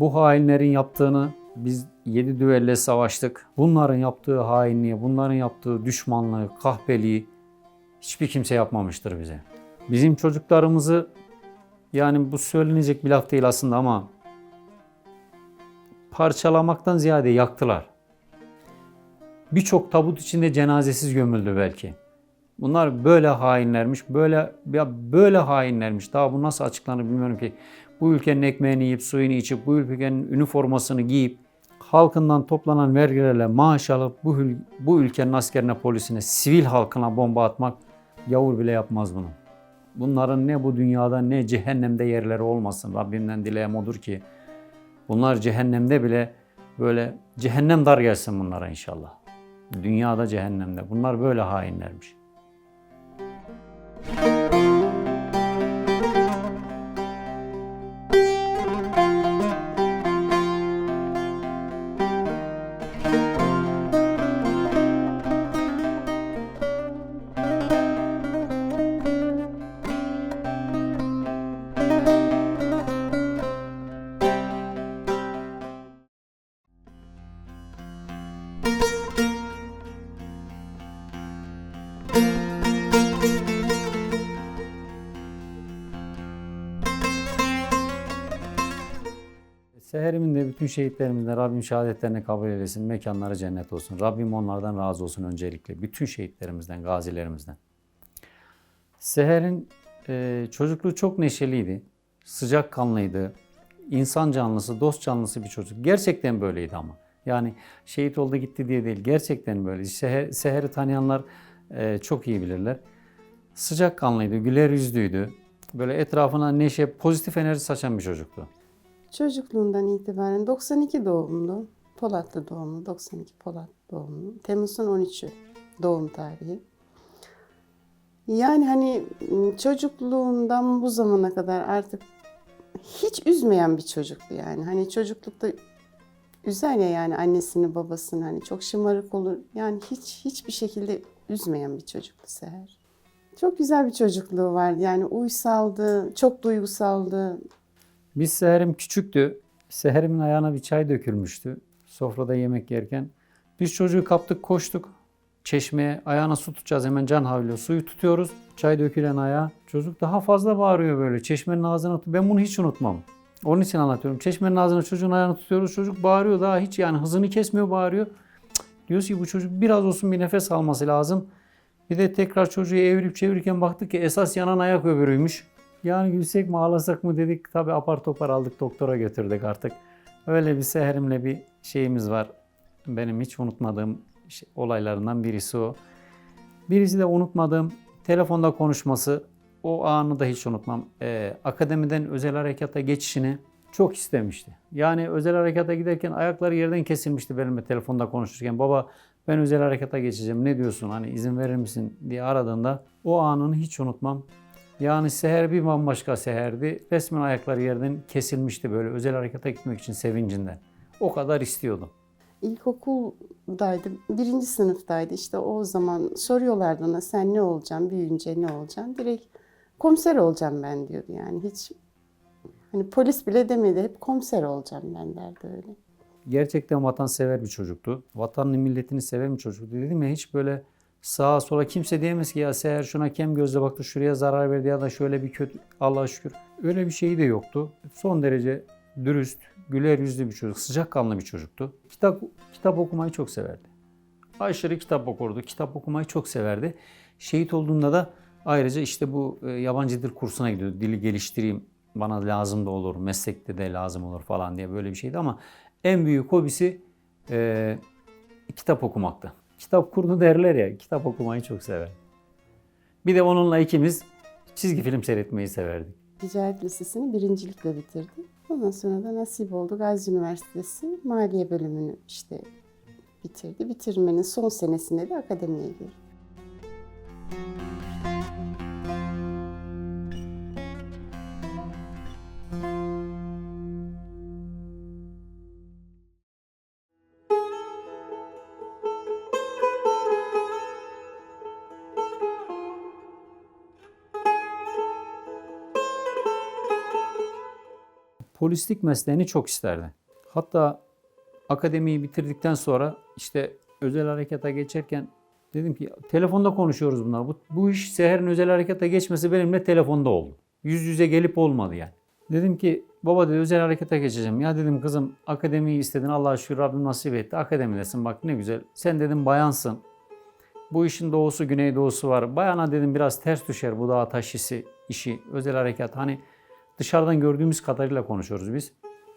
Bu hainlerin yaptığını biz yedi düelle savaştık. Bunların yaptığı hainliği, bunların yaptığı düşmanlığı, kahpeliği hiçbir kimse yapmamıştır bize. Bizim çocuklarımızı yani bu söylenecek bir laf değil aslında ama parçalamaktan ziyade yaktılar. Birçok tabut içinde cenazesiz gömüldü belki. Bunlar böyle hainlermiş, böyle ya böyle hainlermiş. Daha bu nasıl açıklanır bilmiyorum ki. Bu ülkenin ekmeğini yiyip suyunu içip bu ülkenin üniformasını giyip halkından toplanan vergilerle maaş alıp bu, bu ülkenin askerine, polisine, sivil halkına bomba atmak yavur bile yapmaz bunu. Bunların ne bu dünyada ne cehennemde yerleri olmasın. Rabbimden dileğim odur ki bunlar cehennemde bile böyle cehennem dar gelsin bunlara inşallah. Dünyada cehennemde. Bunlar böyle hainlermiş. Seherimin de bütün şehitlerimizden Rabbim şehadetlerini kabul eylesin. Mekanları cennet olsun. Rabbim onlardan razı olsun öncelikle. Bütün şehitlerimizden, gazilerimizden. Seher'in e, çocukluğu çok neşeliydi. Sıcakkanlıydı. insan canlısı, dost canlısı bir çocuk. Gerçekten böyleydi ama. Yani şehit oldu gitti diye değil. Gerçekten böyle. Seher, Seher'i tanıyanlar e, çok iyi bilirler. Sıcakkanlıydı, güler yüzlüydü. Böyle etrafına neşe, pozitif enerji saçan bir çocuktu. Çocukluğundan itibaren 92 doğumlu, Polatlı doğumlu, 92 Polat doğumlu. Temmuz'un 13'ü doğum tarihi. Yani hani m, çocukluğundan bu zamana kadar artık hiç üzmeyen bir çocuktu yani. Hani çocuklukta üzer ya yani annesini babasını hani çok şımarık olur. Yani hiç hiçbir şekilde üzmeyen bir çocuktu Seher. Çok güzel bir çocukluğu vardı. Yani uysaldı, çok duygusaldı. Biz Seher'im küçüktü. Seher'imin ayağına bir çay dökülmüştü. Sofrada yemek yerken. Biz çocuğu kaptık koştuk. Çeşmeye ayağına su tutacağız hemen can havliyor. Suyu tutuyoruz. Çay dökülen ayağa. Çocuk daha fazla bağırıyor böyle. Çeşmenin ağzına tut. Ben bunu hiç unutmam. Onun için anlatıyorum. Çeşmenin ağzına çocuğun ayağını tutuyoruz. Çocuk bağırıyor daha hiç yani hızını kesmiyor bağırıyor. Cık, Diyoruz ki bu çocuk biraz olsun bir nefes alması lazım. Bir de tekrar çocuğu evirip çevirirken baktık ki esas yanan ayak öbürüymüş. Yani gülsek mi ağlasak mı dedik. Tabi apar topar aldık doktora götürdük artık. Öyle bir seherimle bir şeyimiz var. Benim hiç unutmadığım şey- olaylarından birisi o. Birisi de unutmadığım telefonda konuşması. O anı da hiç unutmam. Ee, akademiden özel harekata geçişini çok istemişti. Yani özel harekata giderken ayakları yerden kesilmişti benimle telefonda konuşurken. Baba ben özel harekata geçeceğim ne diyorsun hani izin verir misin diye aradığında o anını hiç unutmam. Yani seher bir bambaşka seherdi. Resmen ayakları yerden kesilmişti böyle özel harekata gitmek için sevincinden. O kadar istiyordu. İlkokuldaydı, birinci sınıftaydı. İşte o zaman soruyorlardı ona sen ne olacaksın, büyüyünce ne olacaksın? Direkt komiser olacağım ben diyordu yani. Hiç hani polis bile demedi, hep komiser olacağım ben derdi öyle. Gerçekten vatansever bir çocuktu. Vatanını milletini seven bir çocuktu. Dedim ya hiç böyle sağa sola kimse diyemez ki ya Seher şuna kem gözle baktı şuraya zarar verdi ya da şöyle bir kötü Allah'a şükür. Öyle bir şeyi de yoktu. Son derece dürüst, güler yüzlü bir çocuk, sıcakkanlı bir çocuktu. Kitap kitap okumayı çok severdi. Aşırı kitap okurdu. Kitap okumayı çok severdi. Şehit olduğunda da ayrıca işte bu e, yabancı dil kursuna gidiyordu. Dili geliştireyim bana lazım da olur, meslekte de lazım olur falan diye böyle bir şeydi ama en büyük hobisi e, kitap okumaktı. Kitap kurdu derler ya, kitap okumayı çok sever. Bir de onunla ikimiz çizgi film seyretmeyi severdik. Ticaret Lisesi'ni birincilikle bitirdi. Ondan sonra da nasip oldu Gazi Üniversitesi Maliye bölümünü işte bitirdi. Bitirmenin son senesinde de akademiye girdi. Polislik mesleğini çok isterdi. Hatta akademiyi bitirdikten sonra işte özel harekata geçerken dedim ki telefonda konuşuyoruz bunlar. Bu, bu iş Seher'in özel harekata geçmesi benimle telefonda oldu. Yüz yüze gelip olmadı yani. Dedim ki baba dedi özel harekata geçeceğim. Ya dedim kızım akademiyi istedin Allah'a şükür Rabbim nasip etti. Akademidesin bak ne güzel. Sen dedim bayansın. Bu işin doğusu güneydoğusu var. Bayana dedim biraz ters düşer bu dağ taş işi, işi özel harekat. Hani dışarıdan gördüğümüz kadarıyla konuşuyoruz biz.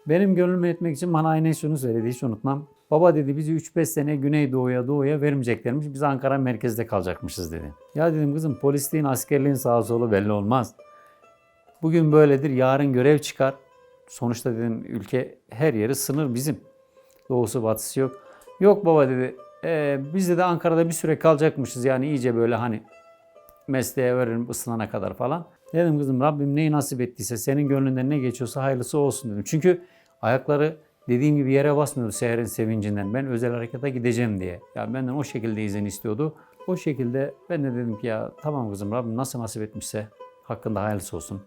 Benim gönlümü etmek için bana aynen şunu söyledi hiç unutmam. Baba dedi bizi 3-5 sene güneydoğuya doğuya vermeyeceklermiş. Biz Ankara merkezde kalacakmışız dedi. Ya dedim kızım polisliğin askerliğin sağa solu belli olmaz. Bugün böyledir yarın görev çıkar. Sonuçta dedim ülke her yeri sınır bizim. Doğusu batısı yok. Yok baba dedi. "Ee, biz de, Ankara'da bir süre kalacakmışız yani iyice böyle hani mesleğe veririm ısınana kadar falan. Dedim kızım Rabbim neyi nasip ettiyse senin gönlünden ne geçiyorsa hayırlısı olsun dedim. Çünkü ayakları dediğim gibi yere basmıyordu seherin sevincinden. Ben özel harekata gideceğim diye. Ya benden o şekilde izin istiyordu. O şekilde ben de dedim ki ya tamam kızım Rabbim nasıl nasip etmişse hakkında hayırlısı olsun.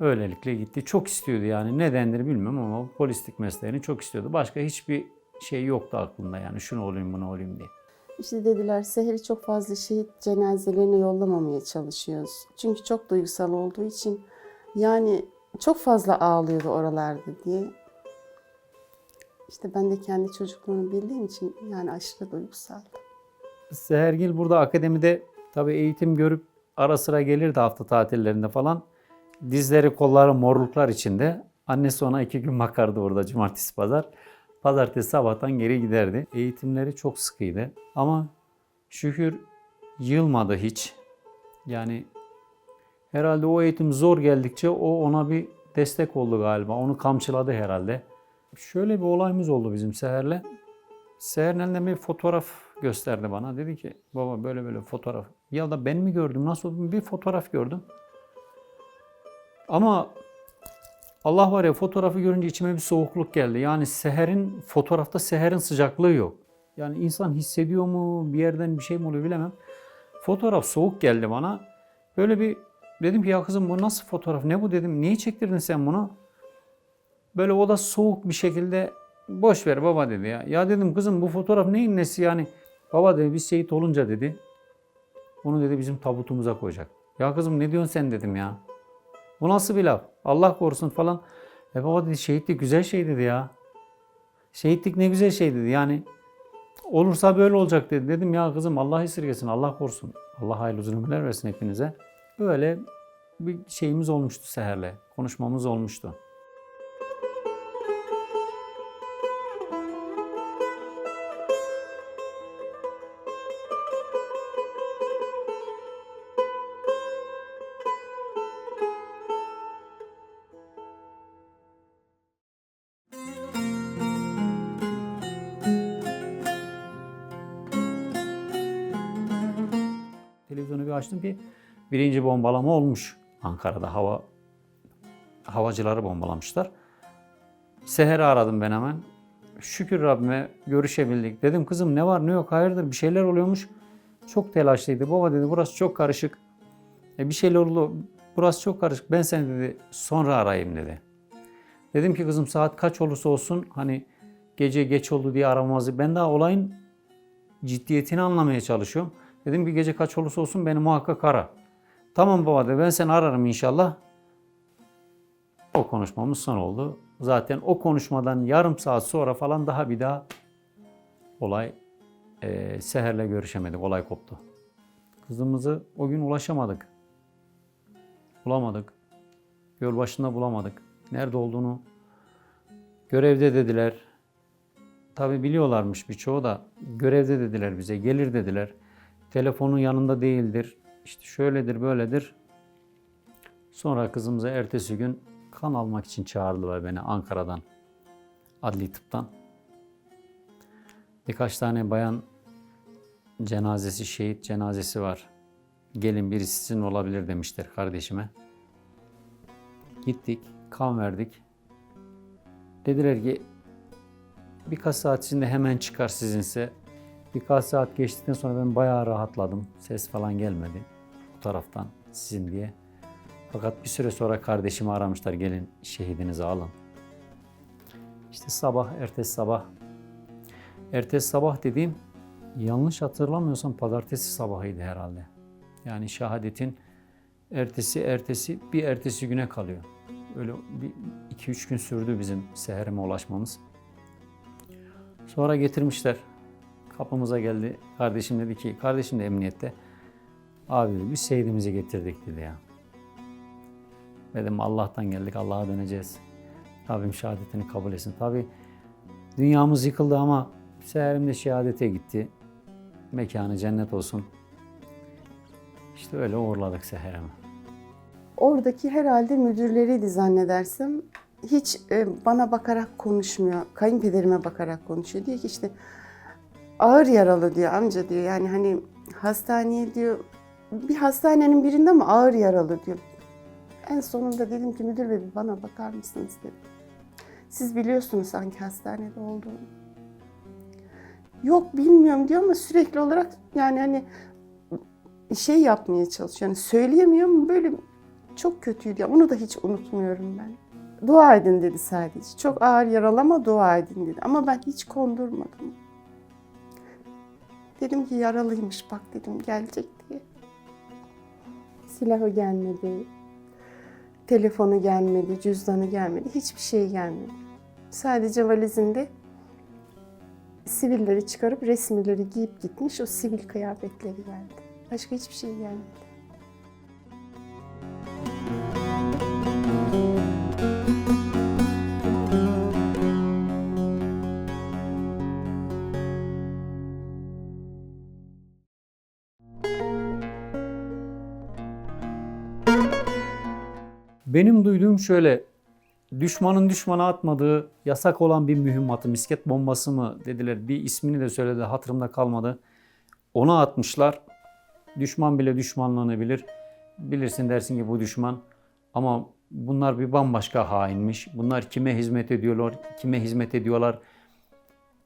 Öylelikle gitti. Çok istiyordu yani. Nedendir bilmiyorum ama polislik mesleğini çok istiyordu. Başka hiçbir şey yoktu aklında yani şunu olayım bunu olayım diye. İşte dediler Seher'i çok fazla şehit cenazelerine yollamamaya çalışıyoruz. Çünkü çok duygusal olduğu için yani çok fazla ağlıyordu oralarda diye. İşte ben de kendi çocukluğunu bildiğim için yani aşırı duygusaldım. Sehergil burada akademide tabii eğitim görüp ara sıra gelirdi hafta tatillerinde falan. Dizleri kolları morluklar içinde. Annesi ona iki gün bakardı orada cumartesi pazar. Pazartesi sabahtan geri giderdi. Eğitimleri çok sıkıydı. Ama şükür yılmadı hiç. Yani herhalde o eğitim zor geldikçe o ona bir destek oldu galiba. Onu kamçıladı herhalde. Şöyle bir olayımız oldu bizim Seher'le. Seher'in elinde bir fotoğraf gösterdi bana. Dedi ki baba böyle böyle fotoğraf. Ya da ben mi gördüm nasıl bir fotoğraf gördüm. Ama Allah var ya fotoğrafı görünce içime bir soğukluk geldi. Yani Seher'in fotoğrafta Seher'in sıcaklığı yok. Yani insan hissediyor mu bir yerden bir şey mi oluyor bilemem. Fotoğraf soğuk geldi bana. Böyle bir dedim ki ya kızım bu nasıl fotoğraf ne bu dedim. Niye çektirdin sen bunu? Böyle o da soğuk bir şekilde boş ver baba dedi ya. Ya dedim kızım bu fotoğraf neyin nesi yani? Baba dedi biz şehit olunca dedi. Onu dedi bizim tabutumuza koyacak. Ya kızım ne diyorsun sen dedim ya. Bu nasıl bir laf? Allah korusun falan. E baba dedi şehitlik güzel şey dedi ya. Şehitlik ne güzel şey dedi. Yani olursa böyle olacak dedi. Dedim ya kızım Allah esirgesin, Allah korusun. Allah hayırlı uzun ömürler versin hepinize. Böyle bir şeyimiz olmuştu Seher'le. Konuşmamız olmuştu. Açtım ki birinci bombalama olmuş. Ankara'da hava havacıları bombalamışlar. Seher'i aradım ben hemen. Şükür Rabbime görüşebildik. Dedim kızım ne var ne yok hayırdır bir şeyler oluyormuş. Çok telaşlıydı. Baba dedi burası çok karışık. E, bir şeyler oldu. Burası çok karışık. Ben seni dedi sonra arayayım dedi. Dedim ki kızım saat kaç olursa olsun hani gece geç oldu diye aramazdı. Ben daha olayın ciddiyetini anlamaya çalışıyorum. Dedim ki gece kaç olursa olsun beni muhakkak ara. Tamam baba dedi ben seni ararım inşallah. O konuşmamız son oldu. Zaten o konuşmadan yarım saat sonra falan daha bir daha olay e, Seher'le görüşemedik. Olay koptu. Kızımızı o gün ulaşamadık. Bulamadık. Yol başında bulamadık. Nerede olduğunu görevde dediler. Tabi biliyorlarmış birçoğu da görevde dediler bize. Gelir dediler. Telefonun yanında değildir. İşte şöyledir böyledir. Sonra kızımıza ertesi gün kan almak için çağırdılar beni Ankara'dan. Adli tıptan. Birkaç tane bayan cenazesi, şehit cenazesi var. Gelin birisi sizin olabilir demişler kardeşime. Gittik, kan verdik. Dediler ki birkaç saat içinde hemen çıkar sizinse. Birkaç saat geçtikten sonra ben bayağı rahatladım. Ses falan gelmedi bu taraftan sizin diye. Fakat bir süre sonra kardeşimi aramışlar gelin şehidinizi alın. İşte sabah, ertesi sabah. Ertesi sabah dediğim yanlış hatırlamıyorsam pazartesi sabahıydı herhalde. Yani şehadetin ertesi ertesi bir ertesi güne kalıyor. Öyle bir iki üç gün sürdü bizim seherime ulaşmamız. Sonra getirmişler. Kapımıza geldi. Kardeşim dedi ki, kardeşim de emniyette. Abi dedi, biz şehidimizi getirdik dedi ya. Dedim Allah'tan geldik, Allah'a döneceğiz. Rabbim şehadetini kabul etsin. Tabi dünyamız yıkıldı ama seherim de şehadete gitti. Mekanı cennet olsun. İşte öyle uğurladık seherimi. Oradaki herhalde müdürleriydi zannedersem. Hiç e, bana bakarak konuşmuyor. Kayınpederime bakarak konuşuyor. Diyor ki işte ağır yaralı diyor amca diyor. Yani hani hastaneye diyor bir hastanenin birinde mi ağır yaralı diyor. En sonunda dedim ki müdür bey bana bakar mısınız dedim. Siz biliyorsunuz sanki hastanede olduğunu. Yok bilmiyorum diyor ama sürekli olarak yani hani şey yapmaya çalışıyor. Yani söyleyemiyor ama böyle çok kötüydü. ya. Onu da hiç unutmuyorum ben. Dua edin dedi sadece. Çok ağır yaralama dua edin dedi. Ama ben hiç kondurmadım. Dedim ki yaralıymış bak dedim gelecek diye. Silahı gelmedi. Telefonu gelmedi, cüzdanı gelmedi. Hiçbir şey gelmedi. Sadece valizinde sivilleri çıkarıp resmileri giyip gitmiş. O sivil kıyafetleri geldi. Başka hiçbir şey gelmedi. Benim duyduğum şöyle, düşmanın düşmana atmadığı yasak olan bir mühimmatı, misket bombası mı dediler. Bir ismini de söyledi, hatırımda kalmadı. Ona atmışlar. Düşman bile düşmanlığını bilir. Bilirsin dersin ki bu düşman. Ama bunlar bir bambaşka hainmiş. Bunlar kime hizmet ediyorlar, kime hizmet ediyorlar,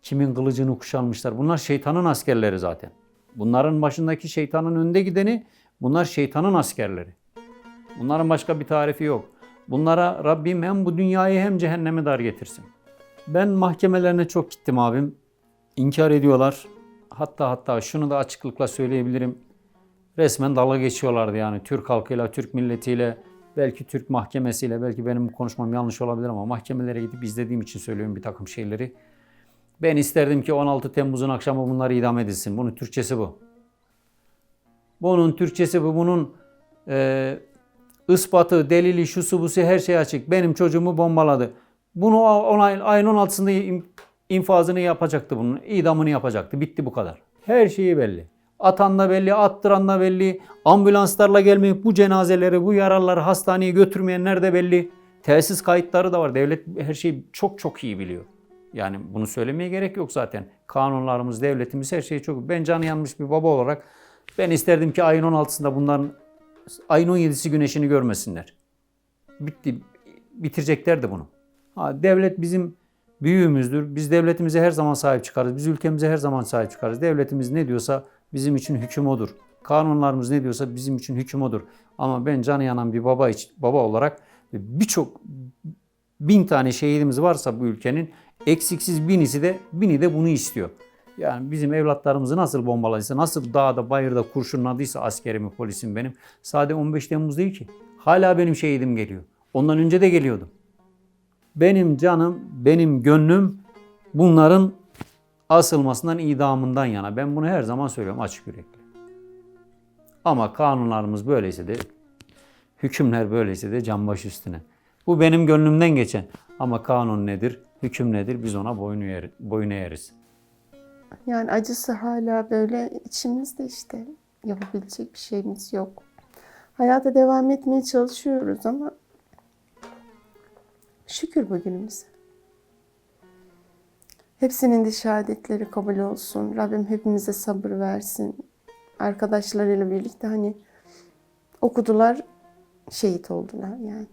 kimin kılıcını kuşanmışlar. Bunlar şeytanın askerleri zaten. Bunların başındaki şeytanın önde gideni, bunlar şeytanın askerleri. Bunların başka bir tarifi yok. Bunlara Rabbim hem bu dünyayı hem cehennemi dar getirsin. Ben mahkemelerine çok gittim abim. İnkar ediyorlar. Hatta hatta şunu da açıklıkla söyleyebilirim. Resmen dalga geçiyorlardı yani Türk halkıyla, Türk milletiyle, belki Türk mahkemesiyle, belki benim bu konuşmam yanlış olabilir ama mahkemelere gidip izlediğim için söylüyorum bir takım şeyleri. Ben isterdim ki 16 Temmuz'un akşamı bunlar idam edilsin. Bunun Türkçesi bu. Bunun Türkçesi bu. Bunun e, ispatı, delili, şusu busu her şey açık. Benim çocuğumu bombaladı. Bunu ona, ayın 16'sında im- infazını yapacaktı bunun. idamını yapacaktı. Bitti bu kadar. Her şeyi belli. Atan da belli, attıran da belli. Ambulanslarla gelmeyip bu cenazeleri, bu yaralıları hastaneye götürmeyenler de belli. Tesis kayıtları da var. Devlet her şeyi çok çok iyi biliyor. Yani bunu söylemeye gerek yok zaten. Kanunlarımız, devletimiz her şeyi çok... Ben canı yanmış bir baba olarak ben isterdim ki ayın 16'sında bunların ayın 17'si güneşini görmesinler. Bitti. Bitireceklerdi bunu. Ha, devlet bizim büyüğümüzdür. Biz devletimize her zaman sahip çıkarız. Biz ülkemize her zaman sahip çıkarız. Devletimiz ne diyorsa bizim için hüküm odur. Kanunlarımız ne diyorsa bizim için hüküm odur. Ama ben canı yanan bir baba için, baba olarak birçok bin tane şehidimiz varsa bu ülkenin eksiksiz binisi de bini de bunu istiyor. Yani bizim evlatlarımızı nasıl bombaladıysa, nasıl dağda, bayırda kurşunladıysa askerimi, polisim benim. Sadece 15 Temmuz değil ki. Hala benim şehidim geliyor. Ondan önce de geliyordu. Benim canım, benim gönlüm bunların asılmasından, idamından yana. Ben bunu her zaman söylüyorum açık yürekli. Ama kanunlarımız böyleyse de, hükümler böyleyse de canbaş üstüne. Bu benim gönlümden geçen. Ama kanun nedir, hüküm nedir biz ona boyun, eğer, boyun eğeriz. Yani acısı hala böyle içimizde işte. Yapabilecek bir şeyimiz yok. Hayata devam etmeye çalışıyoruz ama şükür bugünümüze. Hepsinin de şehadetleri kabul olsun. Rabbim hepimize sabır versin. Arkadaşlarıyla birlikte hani okudular, şehit oldular yani.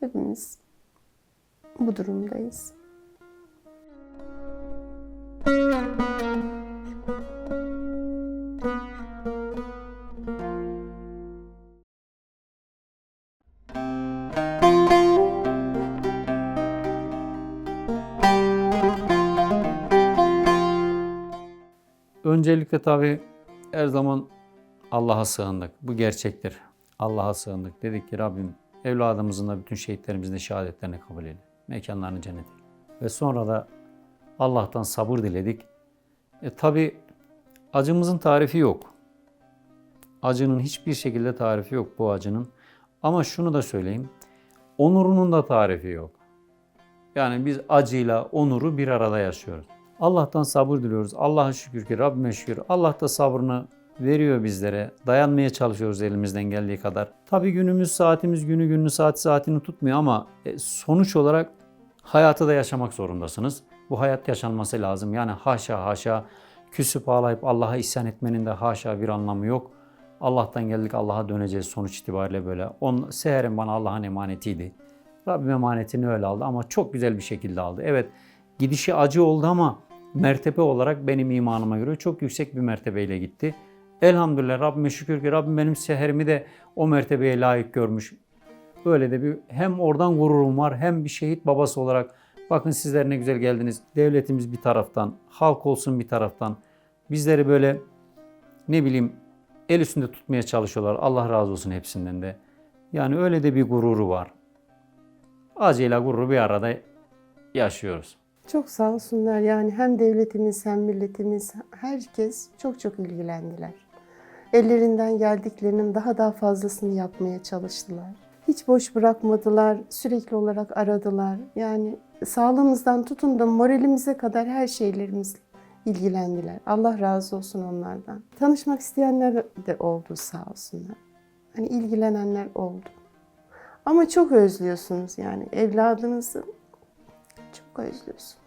Hepimiz bu durumdayız. Öncelikle tabii her zaman Allah'a sığındık. Bu gerçektir. Allah'a sığındık. Dedik ki Rabbim evladımızın da bütün şehitlerimizin de şehadetlerini kabul eyle. Mekanlarını cennet eyle. Ve sonra da Allah'tan sabır diledik. E tabi acımızın tarifi yok. Acının hiçbir şekilde tarifi yok bu acının. Ama şunu da söyleyeyim. Onurunun da tarifi yok. Yani biz acıyla onuru bir arada yaşıyoruz. Allah'tan sabır diliyoruz. Allah'a şükür ki Rabbime şükür. Allah da sabrını veriyor bizlere. Dayanmaya çalışıyoruz elimizden geldiği kadar. Tabii günümüz saatimiz günü gününü saat saatini tutmuyor ama e, sonuç olarak hayatı da yaşamak zorundasınız. Bu hayat yaşanması lazım. Yani haşa haşa küsüp ağlayıp Allah'a isyan etmenin de haşa bir anlamı yok. Allah'tan geldik Allah'a döneceğiz sonuç itibariyle böyle. On, seherim bana Allah'ın emanetiydi. Rabbim emanetini öyle aldı ama çok güzel bir şekilde aldı. Evet gidişi acı oldu ama mertebe olarak benim imanıma göre çok yüksek bir mertebeyle gitti. Elhamdülillah Rabbime şükür ki Rabbim benim seherimi de o mertebeye layık görmüş. Böyle de bir hem oradan gururum var hem bir şehit babası olarak bakın sizler ne güzel geldiniz. Devletimiz bir taraftan, halk olsun bir taraftan. Bizleri böyle ne bileyim el üstünde tutmaya çalışıyorlar. Allah razı olsun hepsinden de. Yani öyle de bir gururu var. Acıyla gururu bir arada yaşıyoruz. Çok sağ olsunlar yani hem devletimiz hem milletimiz herkes çok çok ilgilendiler. Ellerinden geldiklerinin daha daha fazlasını yapmaya çalıştılar. Hiç boş bırakmadılar, sürekli olarak aradılar. Yani sağlığımızdan tutun da moralimize kadar her şeylerimiz ilgilendiler. Allah razı olsun onlardan. Tanışmak isteyenler de oldu sağ olsunlar. Hani ilgilenenler oldu. Ama çok özlüyorsunuz yani evladınızı çok özlüyorsun.